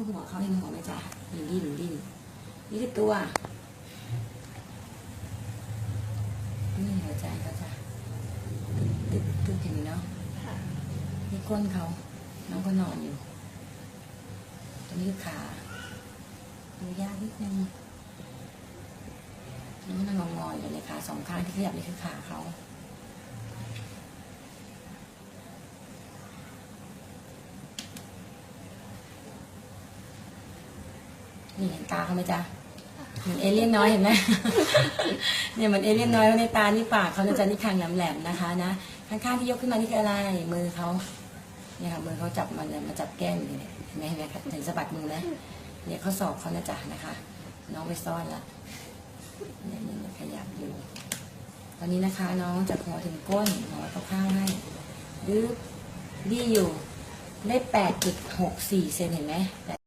คือหัวเขาเห็นหัวไหมจ๊ะดิ้นดิ้นดิ้นนี่คือตัวนี่หัวใจเขาจ้ะตึ๊บตึ๊บเห็นไหมเนาะค่ะนี่ก้นเขาน้องก็นอนอยู่ตรงนี้คือขาดูยากนิดนึงน้องนั่งงอๆอยู่เลยขาสองข้างที่ขยับนี่คือขาเขา นี่เห็นตาเขาไหมจ๊ะเหมือนเอเลี่ยนน้อยเห็นไหมเนี่ยเหมือนเอเลี่ยนน้อยในตานี่ปากเขาเนี่ยจะนี่คางแหลมๆนะคะนะข้างๆที่ยกขึ้นมานี่คืออะไรมือเขาเนี่ยค่ะมือเขาจับมันเนี่ยมาจับแก้มอยู่เนี่ยเห็นไหมเห็นไหมเห็นสะบัดมือไหมเนี่ยเขาสอบเขานะจ๊ะนะคะ น้องไปซ่อนละเนี่ยเนี่ยเนี่ยขยับอยู่ ตอนนี้นะคะ น้องจากหัวถึงก้นหมอเขาข้างให้ดื้อดีอยู่ได้แปดจุดหกสี่เซนเห็นไหม